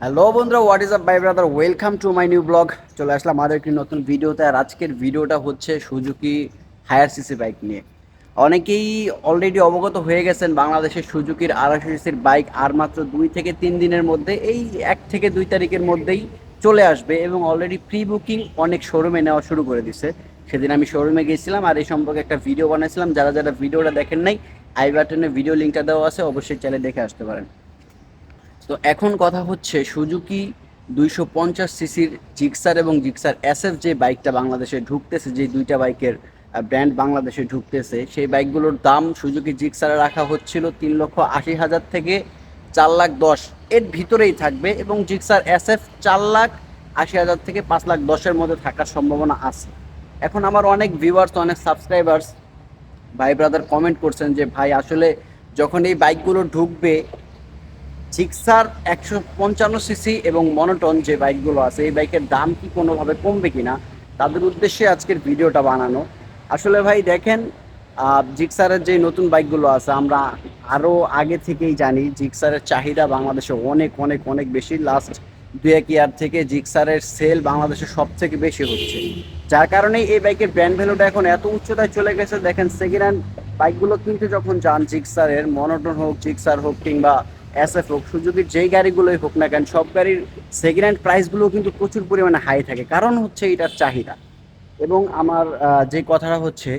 Hello বন্ধুরা what is up bye brother welcome to my new blog চলে আসলাম আমাদের একটি নতুন ভিডিওতে আর আজকের ভিডিওটা হচ্ছে সুজুকি হায়ার সিসি বাইক নিয়ে। অনেকেই অলরেডি অবগত হয়ে গেছেন বাংলাদেশের সুজুকির আড়াইশো সিসির বাইক আর মাত্র দুই থেকে তিন দিনের মধ্যে, এই এক থেকে দুই তারিখের মধ্যেই চলে আসবে এবং অলরেডি প্রি বুকিং অনেক শোরুমে নেওয়া শুরু করে দিছে। সেদিন আমি শোরুমে গিয়েছিলাম আর এই সম্পর্কে একটা ভিডিও বানিয়েছিলাম। যারা যারা ভিডিওটা দেখেন নাই আই বাটনে ভিডিও লিঙ্কটা দেওয়া আছে, অবশ্যই চ্যানেল দেখে আসতে পারেন। তো এখন কথা হচ্ছে সুজুকি দুইশো পঞ্চাশ সিসির জিক্সার এবং জিক্সার এসএফ যে বাইকটা বাংলাদেশে ঢুকতেছে, যে দুইটা বাইকের ব্র্যান্ড বাংলাদেশে ঢুকতেছে, সেই বাইকগুলোর দাম সুজুকি জিক্সারে রাখা হচ্ছিল তিন লক্ষ আশি হাজার থেকে চার লাখ দশ। এর ভিতরেই থাকবে এবং জিক্সার এসএফ চার লাখ আশি হাজার থেকে পাঁচ লাখ দশের মধ্যে থাকার সম্ভাবনা আছে। এখন আমার অনেক ভিউয়ার্স অনেক সাবস্ক্রাইবার্স ভাই ব্রাদার কমেন্ট করছেন যে, ভাই, আসলে যখন এই বাইকগুলো ঢুকবে জিক্সার একশো পঞ্চান্ন সিসি এবং মনোটন যে বাইকগুলো আছে, এই বাইকের দাম কি কোনোভাবে কমবে কিনা, তাদের উদ্দেশ্যে আজকের ভিডিওটা বানানো। আসলে ভাই দেখেন জিক্সারের যে নতুন বাইকগুলো আছে, আমরা আরও আগে থেকেই জানি জিক্সারের চাহিদা বাংলাদেশে অনেক অনেক অনেক বেশি। লাস্ট দু এক ইয়ার থেকে জিক্সারের সেল বাংলাদেশে সব থেকে বেশি হচ্ছে। যার কারণে এই বাইকের ব্র্যান্ড ভ্যালুটা এখন এত উচ্চতায় চলে গেছে। দেখেন সেকেন্ড হ্যান্ড বাইকগুলো কিনতে যখন যান জিক্সারের মনোটন হোক জিক্সার হোক কিংবা এসএফ হোক, সুযোগের যেই গাড়িগুলোই হোক না কেন, সব গাড়ির সেকেন্ড হ্যান্ড প্রাইসগুলো কিন্তু প্রচুর পরিমাণে হাই থাকে। কারণ হচ্ছে এটার চাহিদা। এবং আমার যে কথাটা হচ্ছে,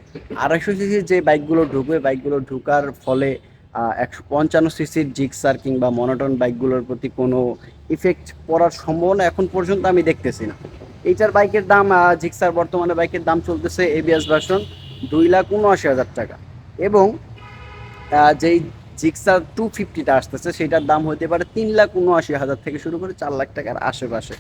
আড়াইশো সিসির যে বাইকগুলো ঢুকবে, বাইকগুলো ঢুকার ফলে একশো পঞ্চান্ন সিসির জিক্সার কিংবা মনোটন বাইকগুলোর প্রতি কোনো ইফেক্ট পড়ার সম্ভাবনা এখন পর্যন্ত আমি দেখতেছি না। এইটার বাইকের দাম জিক্সার বর্তমানে বাইকের দাম চলতেছে এবিএস ভার্সন দুই লাখ উনআশি হাজার টাকা। এবং যেই জিক্সার টু ফিফটিটা আসতেছে, সেটার দাম হতে পারে তিন লাখ উনআশি হাজার থেকে শুরু করে চার লাখ টাকার আশেপাশে।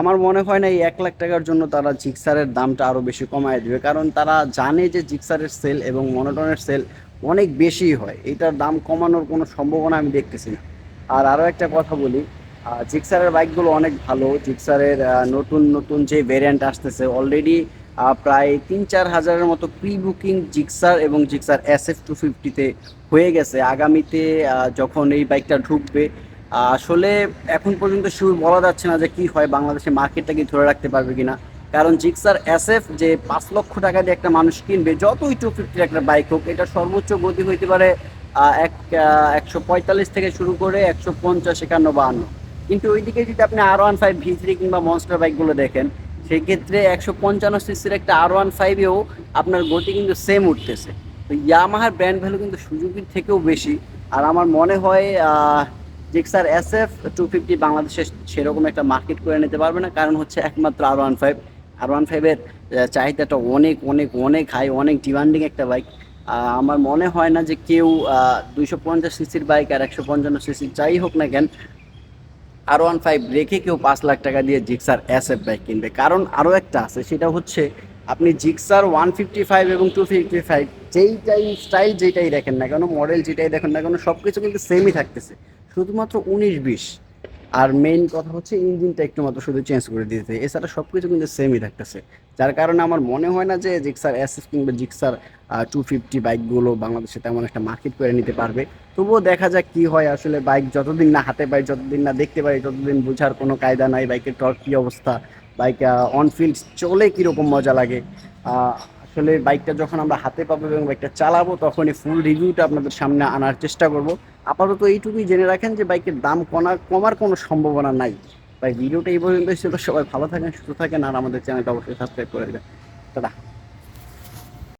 আমার মনে হয় না এই এক লাখ টাকার জন্য তারা জিক্সারের দামটা আরও বেশি কমায় দেবে, কারণ তারা জানে যে জিক্সারের সেল এবং মনোটনের সেল অনেক বেশি হয়। এটার দাম কমানোর কোনো সম্ভাবনা আমি দেখতেছি না। আর আরও একটা কথা বলি জিক্সারের বাইকগুলো অনেক ভালো। জিক্সারের নতুন নতুন যে ভেরিয়েন্ট আসতেছে অলরেডি প্রায় তিন চার হাজারের মতো প্রি বুকিং জিক্সার এবং জিক্সার এস এফ টু ফিফটিতে হয়ে গেছে। আগামীতে যখন এই বাইকটা ঢুকবে আসলে এখন পর্যন্ত শিওর বলা যাচ্ছে না যে কি হয়, বাংলাদেশে মার্কেটটা কি ধরে রাখতে পারবে কিনা। কারণ জিক্সার এস এফ যে পাঁচ লক্ষ টাকা দিয়ে একটা মানুষ কিনবে, যতই টু ফিফটির একটা বাইক হোক, এটা সর্বোচ্চ গতি হইতে পারে এক একশো পঁয়তাল্লিশ থেকে শুরু করে একশো পঞ্চাশ একান্ন বাহান্ন। কিন্তু ওইদিকে যদি আপনি R one five V three কিংবা মনস্টার বাইকগুলো দেখেন সেই ক্ষেত্রে একশো পঞ্চান্ন সিসির একটা আর ওয়ান ফাইভেও আপনার গতি কিন্তু সেম উঠতেছে। তো ইয়ামাহার ব্র্যান্ড ভ্যালু কিন্তু সুজুকির থেকেও বেশি। আর আমার মনে হয় Gixxer S F two fifty বাংলাদেশে সেরকম একটা মার্কেট করে নিতে পারবে না। কারণ হচ্ছে একমাত্র R one five R one ফাইভের চাহিদাটা অনেক অনেক অনেক হাই অনেক ডিমান্ডিং একটা বাইক আমার মনে হয় না যে কেউ দুইশো পঞ্চাশ সিসির বাইক আর একশো পঞ্চান্ন সিসির যাই হোক না কেন আর ওয়ান ফাইভ রেখে কেউ পাঁচ লাখ টাকা দিয়ে জিক্সার এস এফ বাইক কিনবে। কারণ আরও একটা আছে, সেটা হচ্ছে আপনি জিক্সার ওয়ান ফিফটি ফাইভ এবং টু ফিফটি ফাইভ যেইটাই স্টাইল যেটাই দেখেন না কেন মডেল যেটাই দেখেন না কেন সব কিছু কিন্তু সেমই থাকতেছে। শুধুমাত্র উনিশ বিশ। আর মেইন কথা হচ্ছে ইঞ্জিনটা একটু মাত্র শুধু চেঞ্জ করে দিতেছে এছাড়া সব কিছু কিন্তু সেমই থাকতেছে। যার কারণে আমার মনে হয় না যে জিক্সার এস এফ কিংবা জিক্সার টু ফিফটি বাইকগুলো বাংলাদেশে তেমন একটা মার্কেট করে নিতে পারবে। তবুও দেখা যাক কি হয়। আসলে বাইক যতদিন না হাতে পাই যতদিন না দেখতে পাই ততদিন বোঝার কোনো কায়দা নাই। বাইকের টর্ক কী অবস্থা? বাইক অন ফিল্ড চলে কীরকম মজা লাগে? আসলে বাইকটা যখন আমরা হাতে পাবো এবং বাইকটা চালাবো তখন এই ফুল রিভিউটা আপনাদের সামনে আনার চেষ্টা করব। আপাতত এইটুকুই জেনে রাখেন যে বাইকের দাম কমা, কমার কোনো সম্ভাবনা নাই। তাই ভিডিওটা এই পর্যন্ত ছিল। সবাই ভালো থাকেন, সুস্থ থাকেন, আর আমাদের চ্যানেলটা অবশ্যই সাবস্ক্রাইব করে দেবেন। দাদা